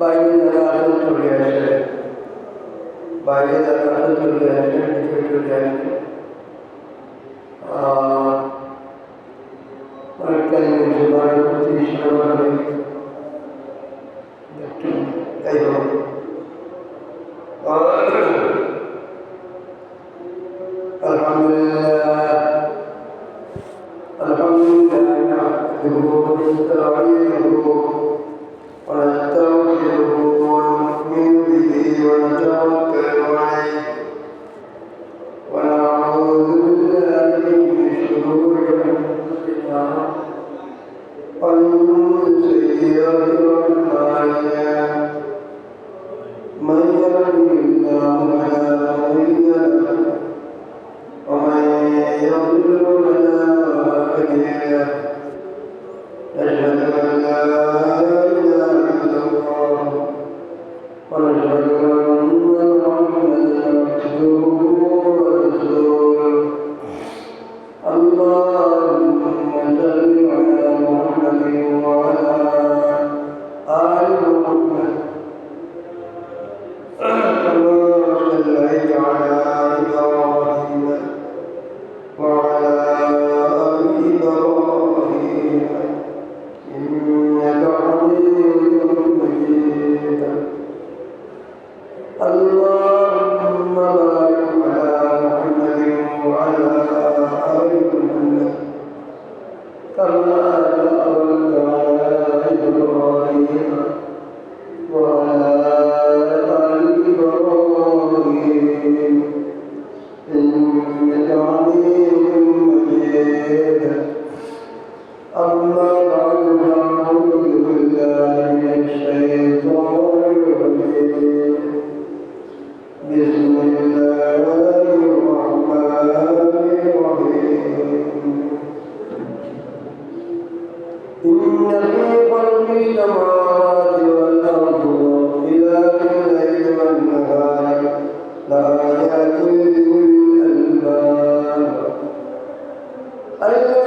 বাইরে যারা আসলে চলে আসে বাইরে যারা আসলে চলে আসে নিচে চলে আসে অনেকটাই প্রতি Aleluya.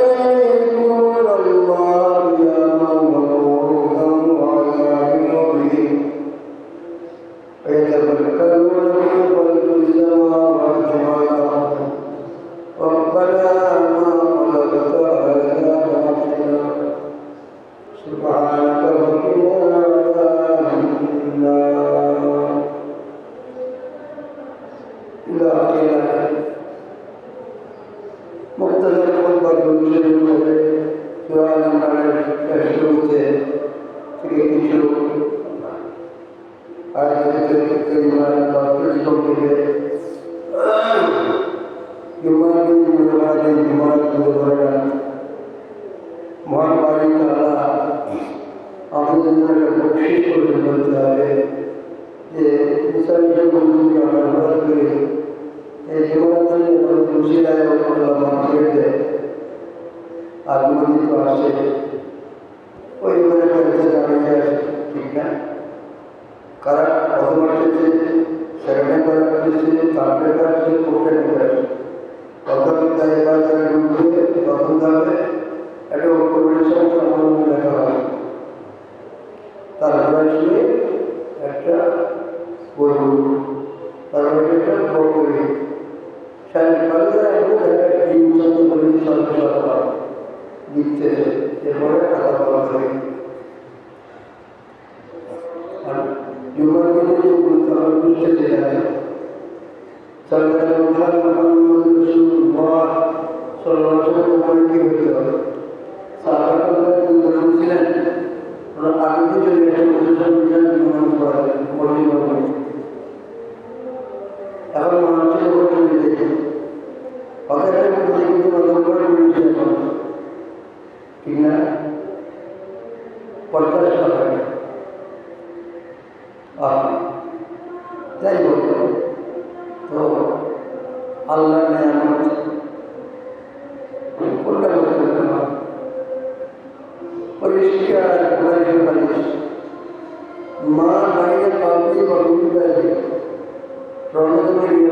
يمرض المتردد لله سلام الله محمد رسول الله صلى الله عليه وسلم সাধারণ ছিলেন ওরা আগে থেকে একটা প্রতিষ্ঠান বিজ্ঞান নির্মাণ করা এখন মানুষের করতে নিজেকে অর্থাৎ কিন্তু ঠিক না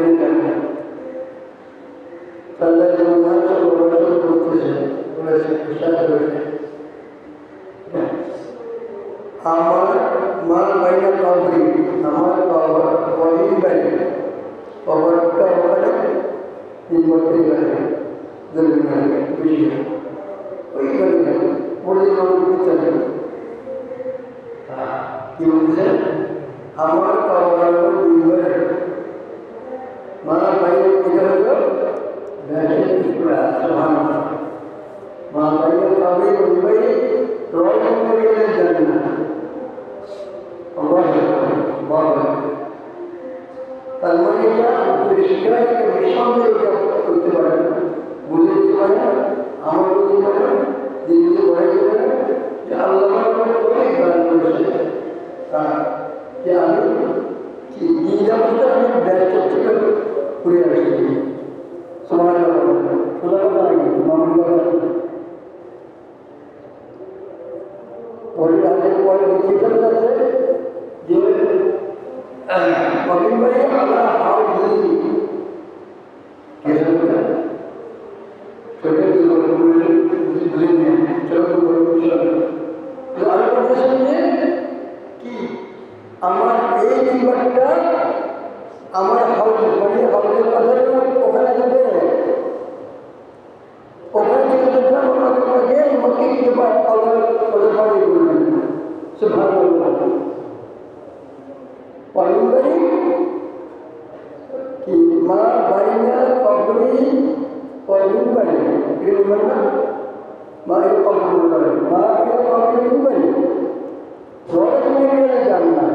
نہیں کرنا اللہ جو مان سے وہ رسول بولتے ہیں ویسے خوشا کرتے ہمارا مان بھائی کا کام بھی ہمارا پاور وہی بھائی پاور کا پڑے ہمتی بھائی دل میں بھی ہے আমার দিল্লি সে ভালো পারিবারি কি মা বাইনা কবরি কবরি বাড়ি এরকম না মা এর কবরি বাড়ি মা এর কবরি বাড়ি সবাই তুমি গেলে জান না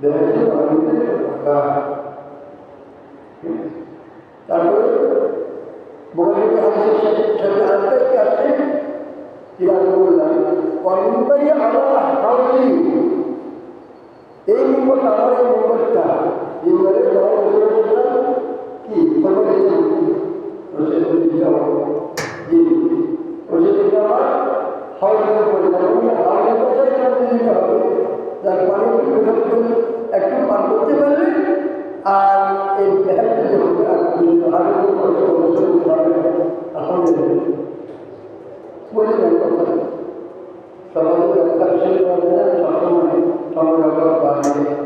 দেখেছি তারপরে বোকারি হাদিসের সাথে আরেকটা কি আছে কি আমি বললাম কর্মকারী আল্লাহ হাউলি এই নম্বর আমার এই নম্বরটা বললাম কি আমার হবে মানে একটু পার করতে পারলে আর এই ব্যাগটা যখন আলহামদুলিল্লাহ Padre.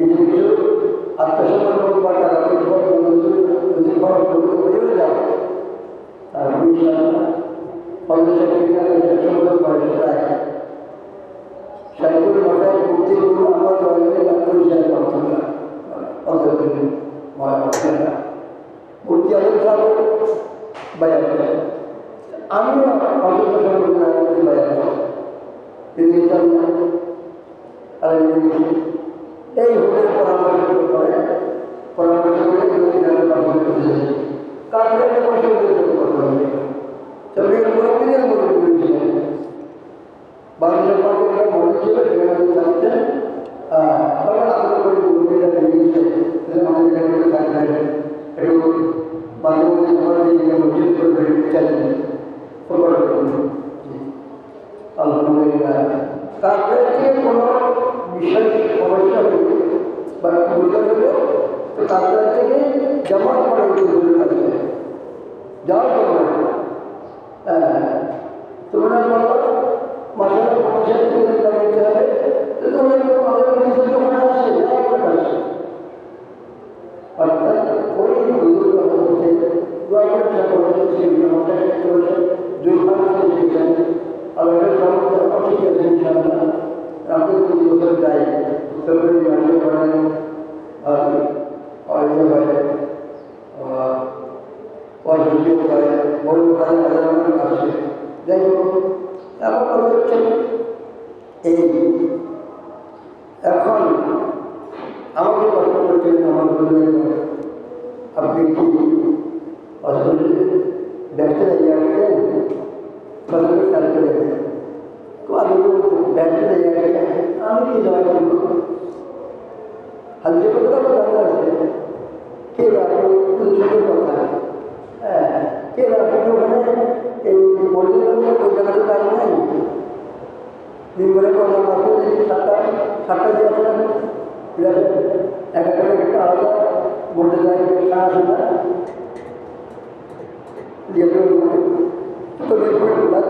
কিছু কিছু আত্মসমর্পণ বা তারা যদি খরচ করতে বেরিয়ে যায় তার ইনশাআল্লাহ সুন্দর বয়স প্রায় সাইকুল মাথায় করতে গুলো আমার দলে ডাক্তার হিসাবে কথা অন্তর্গত মহারাষ্ট্র মূর্তি আলোক থাকো বাজার আমিও অন্তত বাজার কিন্তু আর এই হোটেল পরামর্শ করে। পরামর্শ করে যদি কারণে করতে হবে। তবে মুরব্বীদের মুরব্বী ছিলেন বাংলা পার্টির মনে ছিল সেখানে তারপরে কোনো বিষয় সমস্যা হলো বা বুঝতে হলো তো তারপরে থেকে জমা করে বুঝতে পারবে যাও তোমরা। হ্যাঁ তোমরা আমি কি জয় করবো হালদি কথাটা কথা আছে কে রাখবো কথা হ্যাঁ কিন্তু ওখানে এই মন্দির ওই জায়গাটা তার নেই মেম্বারের কর্মকর্তা সাতটা সাতটা যে আছে এক আলাদা বলতে চাই না না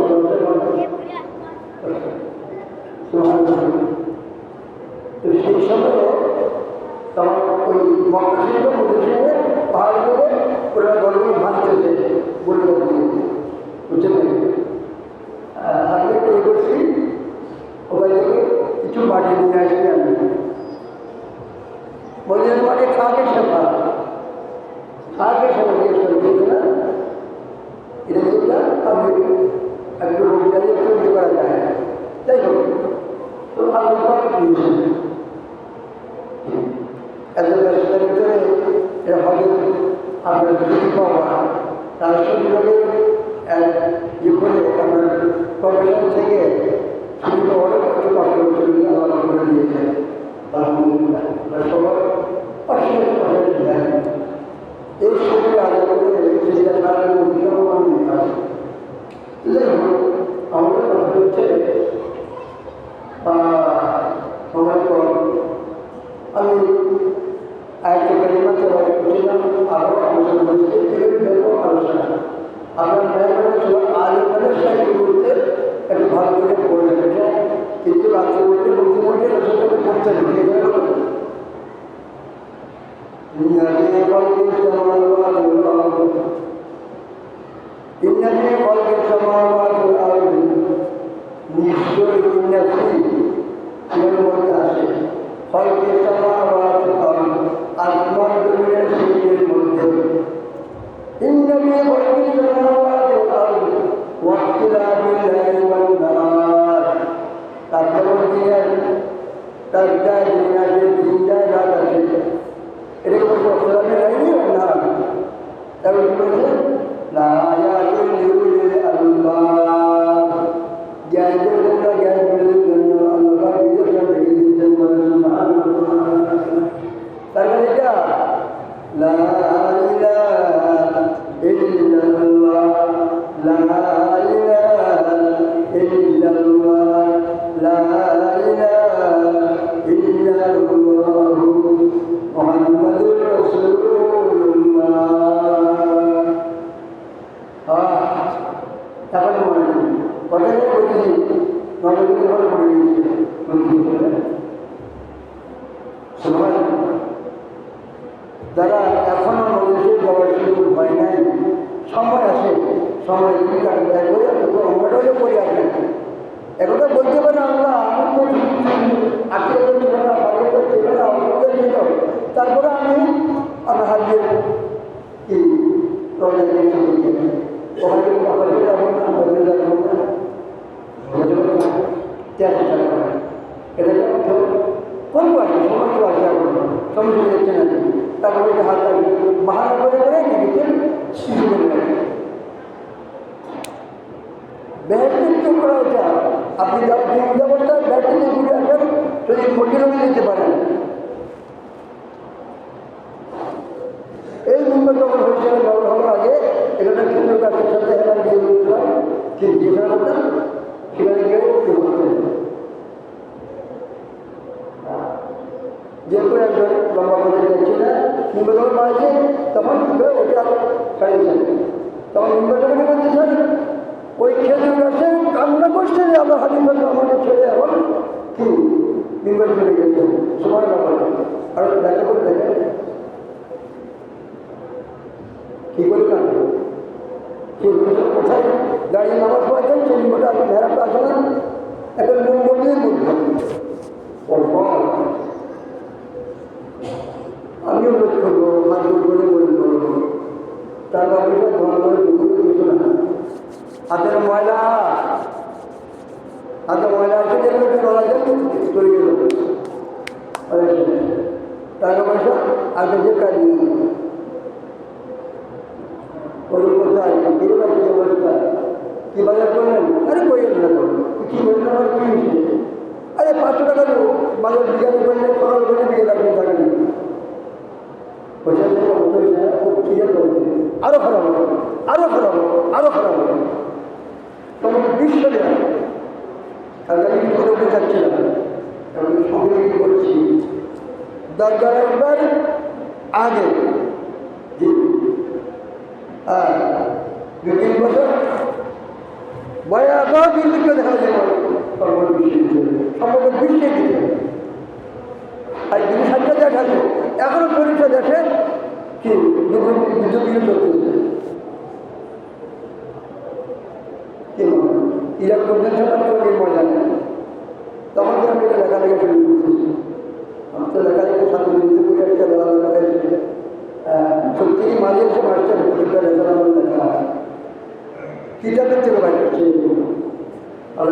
وليقد استمر الله Love. সবাইকে এই আল্লাহ হাবিবুর রহমানের ছেলে এখন, কি? তিনবার চলে গেছে সময় ব্যাপার আর দেখা করে দেখেন কি করে না কোথায়? দাঁড়িয়ে নামাজ পড়েছেন চল্লিশ ঘণ্টা এখন মন মরলেই মরবে। আমিও লোক করব, হাত করে তার বাবুটা ধর্মের দুপুরে কিছু না। হাতের ময়লা। টাকা পয়সা আগে যে কাজে ওর কোথায় বিয়ে কি বাজার করলেন আরে কই না করলেন কি করলেন আমার কি আরে পাঁচশো টাকা দেবো বাজার বিজ্ঞান করলে খরচ করে দিয়ে রাখবে টাকা নেই পয়সা আরও খারাপ হবে আরও খারাপ হবে আরও খারাপ হবে তখন বিশ্ব দেওয়া আর আমি কোনো যাচ্ছি না আমি সকলেই বলছি দরকার একবার আগে দু তিন বছর বয়া আবার দিল্লিকে দেখা যায় সর্বত্র বিশ্বে দিতে আর জিনিস একটা দেখা যায়। এখনও পরীক্ষা দেখে কি বিদ্যুৎ চলছে ইলেকট্রনিক মজা নেই। থেকে লেখালেখি শুরু করেছি আমি তো লেখালেখি সাথে বিরুদ্ধে করে একটা বেলা লেখালেখি সত্যি মাঝে এসে মাস্টার প্রতিটা লেখা কিতাবের থেকে বাইরে আর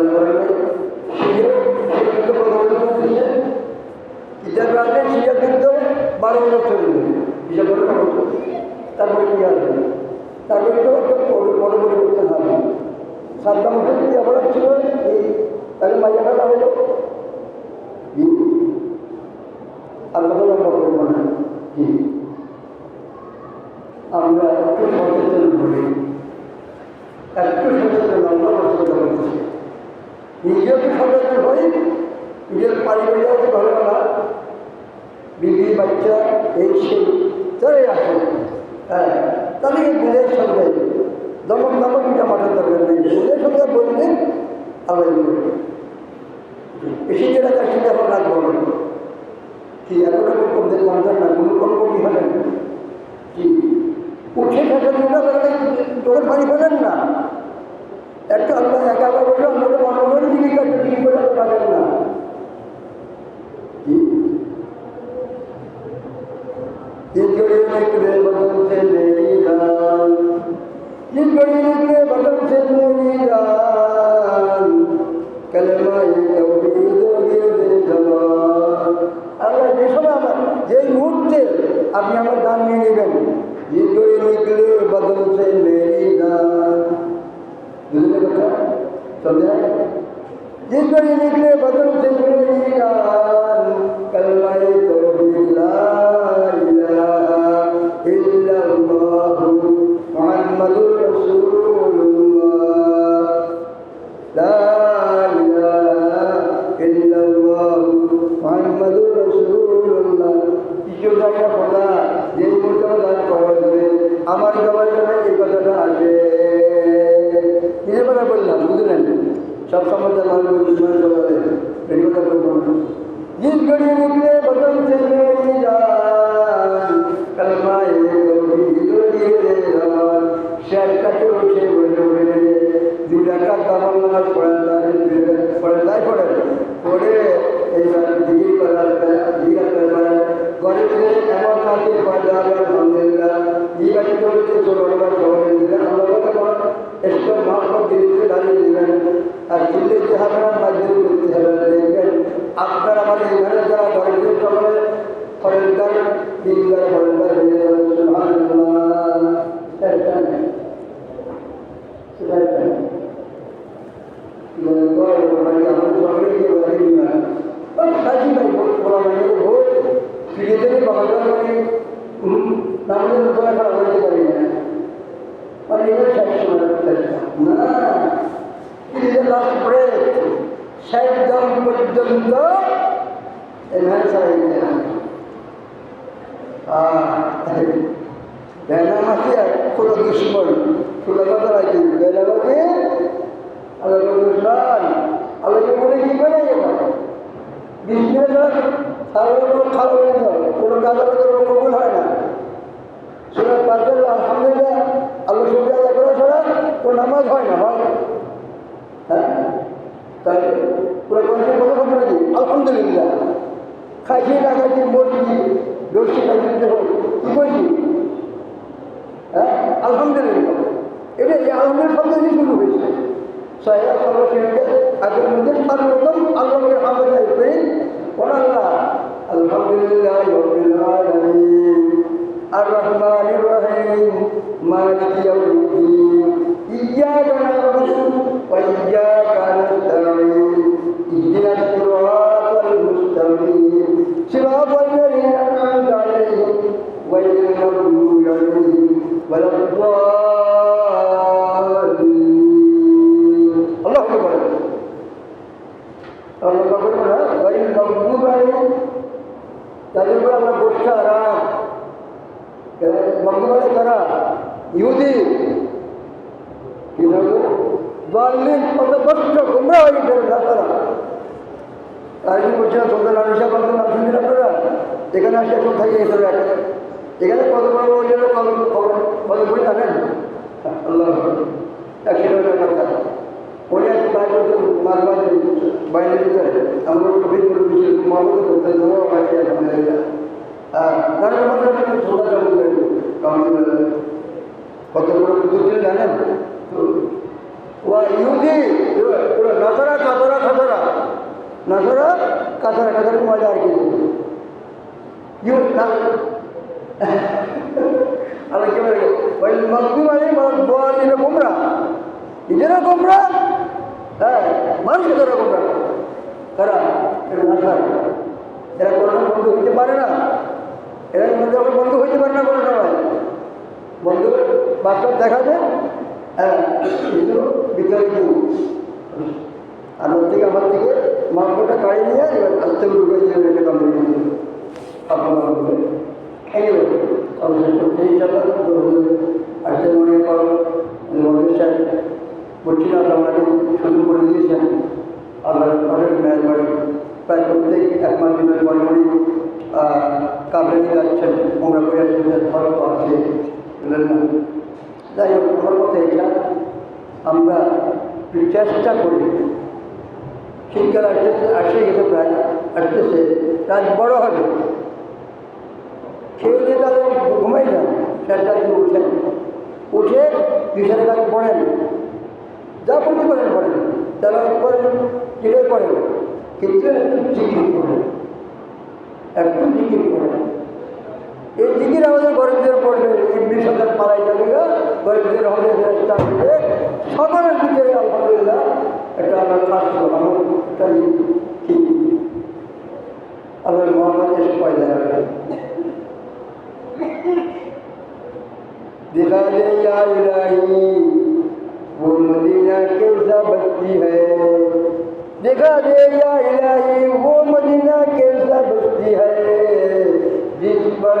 जिंदड़ी निकले बदल जिंदड़ी का জীবাণী খবর খবরে আর হবে আপনার আমাদের এখানে যারা ঘরে সকলে ফরেন্দার দিনদার ফরেন্দার হয়ে যাবে সুবহানাল্লাহ সেটা নেই সেটা নেই পর্যন্ত বেনামাসি কোনো দুশ্মন ফুলা কথা রাখি বেনামাসি আল্লাহ দুশ্মন আল্লাহকে মনে কি করে বিষ্ণু সারা কোনো যায় কোনো কাজ কোনো কবুল হয় না। সেটা পাঁচজন আলহামদুলিল্লাহ, আল্লাহ শুক্রিয়া আদায় করা ছাড়া কোনো নামাজ হয় না, হয়। হ্যাঁ? তাই পুরো মানুষের কথা বলতে আলহামদুলিল্লাহ। খাইছি না খাইছি মরছি দোষী খাইছি দেখো করছি হ্যাঁ আলহামদুলিল্লাহ এটা এই আলহামদুলিল্লাহ শব্দ দিয়ে শুরু হয়েছে সাহেব সর্বপ্রথম আল্লাহকে হামদাই করি কোন আল্লাহ আলহামদুলিল্লাহ রব্বিল ইয়্যাকা না'বুদু ওয়া ইয়্যাকা নাস্তাঈন ইহদিনাস সিরাতাল মুস্তাকিম সিরাতাল লাযীনা আন'আমতা আলাইহিম গায়রিল মাগদূবি আলাইহিম ওয়ালাদ-দাল্লিন আল্লাহু আকবার আল্লাহ আকবার না গায়রিল মাগদূবি আলাইহিম তাদের উপর আমরা বসতে আরাম মঙ্গলে করা ইহুদি কি বলব বাল্লিন পদভষ্ট গুমরা হয়ে গেল রাতারা তাই কি বলছে তোদের আলিশা বান্ধব নাম শুনছেন আপনারা এখানে আসে এখন থাকে এখানে এখানে কত বড় বড় জন্য কত কত বই জানেন আল্লাহ এক কিলোমিটার কথা উনি এক তাই মাছ বাইরে ভিতরে আমরা কবির করে দিচ্ছি মামলা করতে দেবো বাকি আলহামদুলিল্লাহ কত বড় পুজো ছিল জানেন ও ইহুদি নাসারা কাতরা খাতরা নাসারা কাতরা কাতরা মজা আর কি ইউ আর কি বলে ওই মকবি মানে বোয়ালিনে গোমরা নিজেরা গোমরা হ্যাঁ মানুষকে ধরা গোমরা কারা এটা এরা কোনো বন্ধু হইতে পারে না এরা মধ্যে আমার বন্ধু হইতে পারে না কোনো সময় বন্ধু বাস্তব দেখাবে হ্যাঁ কিন্তু ভিতরে আর ওর থেকে আমার থেকে মাংসটা কাড়ি নিয়ে এবার আস্তে দিয়ে রেখে দাম আপনার সেই চাপা মনে করো বলছিলাম আপনাকে শুরু করে দিয়েছেন। আল্লাহ অনেক মেহরবানি প্রায় প্রত্যেক এক মাস দিনের পরে উনি কাবলে যাচ্ছেন। আমরা করে যাচ্ছেন খরচ আছে যাই হোক, আমার কথা এটা, আমরা চেষ্টা করি। শীতকাল আসতেছে, আসে গেছে প্রায়, আসতেছে কাজ বড় হবে। খেয়ে দিয়ে তাদের ঘুমাই যান চেষ্টা দিয়ে উঠেন। উঠে বিশালের কাছে পড়েন। যা প্রতিপালন করেন। তারা করেন যেটাই করেন? কিন্তু একটু জিকির করেন। একটু জিকির করেন। এই জিকির আমাদের গরিবদের ভিতরে পড়বে এমনি হাজার পালাই যাবে না, গরিবদের হলে হবে সকলের দিকে আলহামদুলিল্লাহ একটা আমার খাস আমারটা ঠিক। আমাদের মোহাম্মদ এসে পয়দা রাখবে দিলাইলে ইয়া فیضہ بستی ہے۔ دکھا دے یا الہی، وہ مدینہ کیسا بستی ہے۔ جس پر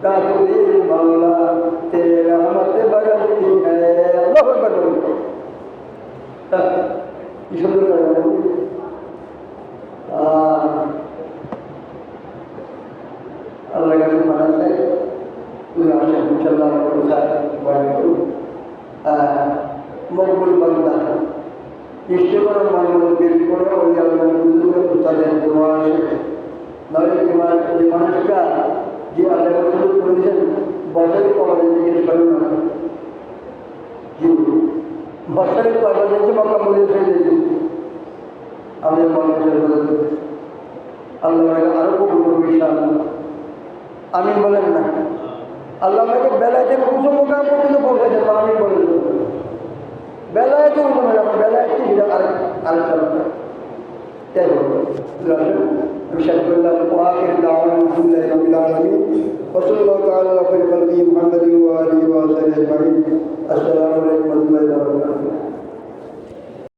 تقدیر مولا تیرے رحمت برستی ہے۔ اللہ اکبر۔ شکر کر رہا ہوں اللہ کا سبحانہ سے اللہ করে ওই আল্লাহ বন্ধুকে তাদের দোয়া আসে নয় যে মানুষ যে মানুষটা যে আল্লাহ রসুল করেছেন বছরে কমাতে জিজ্ঞেস করেন না। জি বছরে কয়টা দিয়েছে। মক্কা মনে ফেলে আমাদের মানুষের আল্লাহ আরও কবুল আমি বলেন না? আল্লাহ আমাকে থেকে উঁচু মোকাম পৌঁছে দেবো আমি বলে দেবো বেলায় তো উঠে যাবো বেলায় কি আরেক আরেকটা ব্যাপার। যাই হোক আমি শেষ করলাম ওয়াকির দাওয়ান আলহামদুলিল্লাহ রাব্বিল আলামিন وصلى الله تعالى على خير خلقه محمد وآله وصحبه أجمعين السلام عليكم ورحمة الله وبركاته